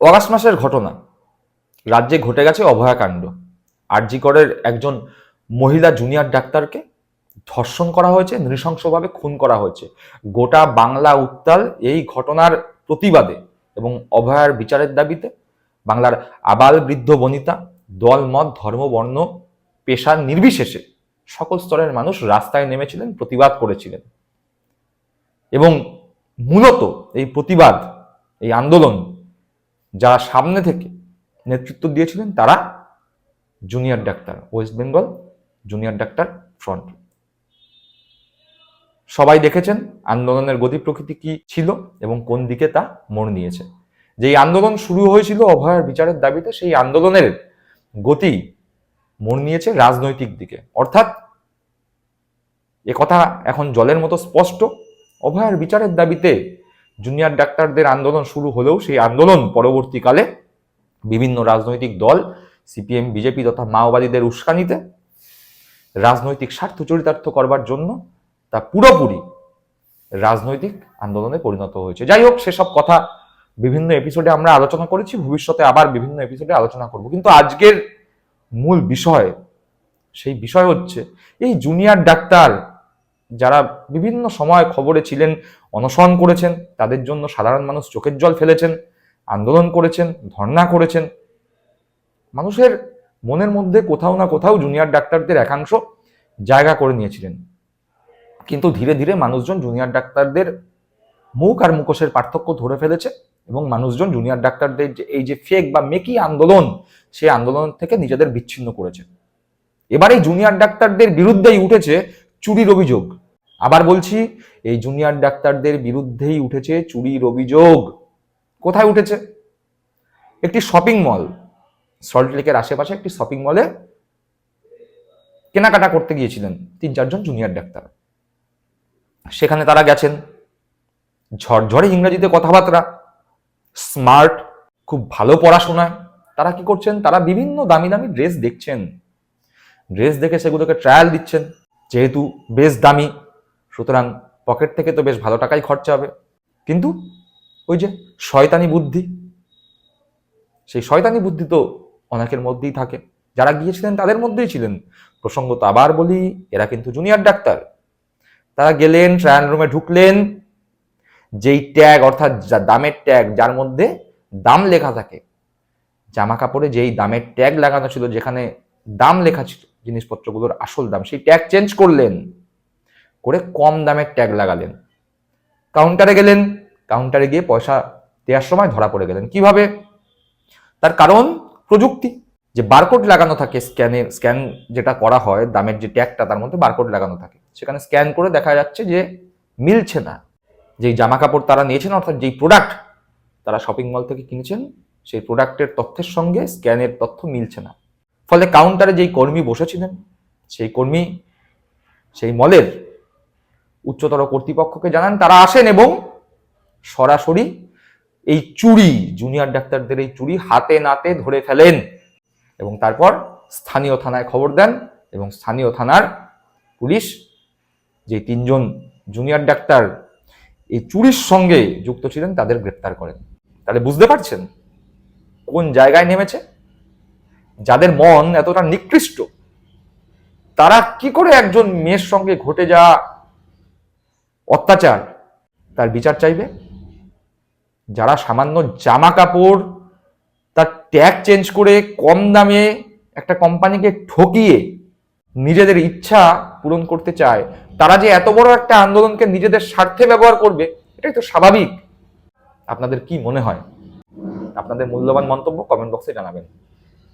August মাসের ঘটনা। রাজ্যে ঘটে গেছে অভয়াকাণ্ড। আরজিকরের একজন মহিলা জুনিয়র ডাক্তারকে ধর্ষণ করা হয়েছে, নৃশংসভাবে খুন করা হয়েছে। গোটা বাংলা উত্তাল এই ঘটনার প্রতিবাদে এবং অভয়ার বিচারের দাবিতে বাংলার আবাল বৃদ্ধ বনিতা দল মত ধর্ম বর্ণ পেশার নির্বিশেষে সকল স্তরের মানুষ রাস্তায় নেমেছিলেন, প্রতিবাদ করেছিলেন। এবং মূলত এই প্রতিবাদ, এই আন্দোলন যারা সামনে থেকে নেতৃত্ব দিয়েছিলেন তারা junior doctor West Bengal junior doctor front সবাই দেখেছেন আন্দোলনের গতি প্রকৃতি কি ছিল এবং কোন দিকে তা মোড় নিয়েছে। যেই আন্দোলন শুরু হয়েছিল অভয়ার বিচারের দাবিতে, সেই আন্দোলনের গতি মোড় নিয়েছে রাজনৈতিক দিকে। অর্থাৎ কথা এখন জলের মতো স্পষ্ট। অভয়ার বিচারের দাবিতে জুনিয়র ডাক্তারদের আন্দোলন শুরু হলেও সেই আন্দোলন পরবর্তীকালে বিভিন্ন রাজনৈতিক দল সিপিএম বিজেপি তথা মাওবাদীদের উস্কানিতে রাজনৈতিক স্বার্থ চরিতার্থ করবার জন্য তা পুরোপুরি রাজনৈতিক আন্দোলনে পরিণত হয়েছে। যাই হোক, সেসব কথা বিভিন্ন এপিসোডে আমরা আলোচনা করেছি, ভবিষ্যতে আবার বিভিন্ন এপিসোডে আলোচনা করব। কিন্তু আজকের মূল বিষয়, সেই বিষয় হচ্ছে, এই জুনিয়র ডাক্তার যারা বিভিন্ন সময় খবরে ছিলেন, অনশন করেছেন, তাদের জন্য সাধারণ মানুষ চোখের জল ফেলেছেন, আন্দোলন করেছেন, ধর্ণা করেছেন। মানুষের মনের মধ্যে কোথাও না কোথাও জুনিয়র ডাক্তারদের একাংশ জায়গা করে নিয়েছিলেন। কিন্তু ধীরে ধীরে মানুষজন জুনিয়র ডাক্তারদের মুখ আর মুখোশের পার্থক্য ধরে ফেলেছে এবং মানুষজন জুনিয়র ডাক্তারদের যে এই যে ফেক বা মেকি আন্দোলন, সেই আন্দোলন থেকে নিজেদের বিচ্ছিন্ন করেছে। এবার জুনিয়র ডাক্তারদের বিরুদ্ধেই উঠেছে চুরির অভিযোগ। আবার বলছি, এই জুনিয়র ডাক্তারদের বিরুদ্ধেই উঠেছে চুরির অভিযোগ। কোথায় উঠেছে? একটি শপিং মল সল্ট লেকের আশেপাশে একটি শপিং মলে কেনাকাটা করতে গিয়েছিলেন তিন, চারজন জুনিয়র ডাক্তার। সেখানে তারা গেছেন। ঝরঝরে ইংরেজিতে কথাবার্তা স্মার্ট খুব ভালো পড়াশোনায়। তারা কি করছেন? তারা বিভিন্ন দামি দামি ড্রেস দেখছেন। ড্রেস দেখে সেগুলোকে ট্রায়াল দিচ্ছেন। যেহেতু বেশ দামি, সুতরাং পকেট থেকে তো বেশ ভালো টাকাই খরচা হবে। কিন্তু ওই যে শয়তানি বুদ্ধি, সেই শয়তানি বুদ্ধি তো অনেকের মধ্যেই থাকে। যারা গিয়েছিলেন তাদের মধ্যেই ছিলেন। প্রসঙ্গ প্রসঙ্গত আবার বলি, এরা কিন্তু জুনিয়র ডাক্তার। তারা গেলেন ট্রায়াল রুমে ঢুকলেন। যেই ট্যাগ অর্থাৎ যা দামের ট্যাগ যার মধ্যে দাম লেখা থাকে। জামা কাপড়ে যেই দামের ট্যাগ লাগানো ছিল, যেখানে দাম লেখা ছিল জিনিসপত্রগুলোর আসল দাম, সেই ট্যাগ চেঞ্জ করলেন, করে কম দামের ট্যাগ লাগালেন। কাউন্টারে গেলেন কাউন্টারে গিয়ে পয়সা দেওয়ার সময় ধরা পড়ে গেলেন। কীভাবে? তার কারণ প্রযুক্তি। যে বারকোড লাগানো থাকে স্ক্যানে স্ক্যান যেটা করা হয়, দামের যে ট্যাগটা তার মধ্যে বারকোড লাগানো থাকে। সেখানে স্ক্যান করে দেখা যাচ্ছে যে মিলছে না। যেই জামা কাপড় তারা নিয়েছেন, অর্থাৎ যেই প্রোডাক্ট তারা শপিং মল থেকে কিনেছেন, সেই প্রোডাক্টের তথ্যের সঙ্গে স্ক্যানের তথ্য মিলছে না। ফলে কাউন্টারে যেই কর্মী বসেছিলেন, সেই কর্মী, সেই মলের উচ্চতর কর্তৃপক্ষকে জানান, তারা আসেন এবং সরাসরি এই চুরি জুনিয়র ডাক্তারদের এই চুরি হাতে নাতে ধরে ফেলেন এবং তারপর স্থানীয় থানায় খবর দেন এবং স্থানীয় থানার পুলিশ যে তিনজন জুনিয়র ডাক্তার এই চুরির সঙ্গে যুক্ত ছিলেন, তাদের গ্রেপ্তার করেন। তাহলে বুঝতে পারছেন কোন জায়গায় নেমেছে? যাদের মন এতটা নিকৃষ্ট, তারা কি করে একজন মেয়ের সঙ্গে ঘটে যাওয়া অত্যাচার? তার বিচার চাইবে? যারা সামান্য জামা কাপড় তার ট্যাগ চেঞ্জ করে কম দামে একটা কোম্পানিকে ঠকিয়ে নিজেদের ইচ্ছা পূরণ করতে চায়, তারা যে এত বড় একটা আন্দোলনকে নিজেদের স্বার্থে ব্যবহার করবে, এটাই তো স্বাভাবিক। আপনাদের কি মনে হয়? আপনাদের মূল্যবান মন্তব্য কমেন্ট বক্সে জানাবেন।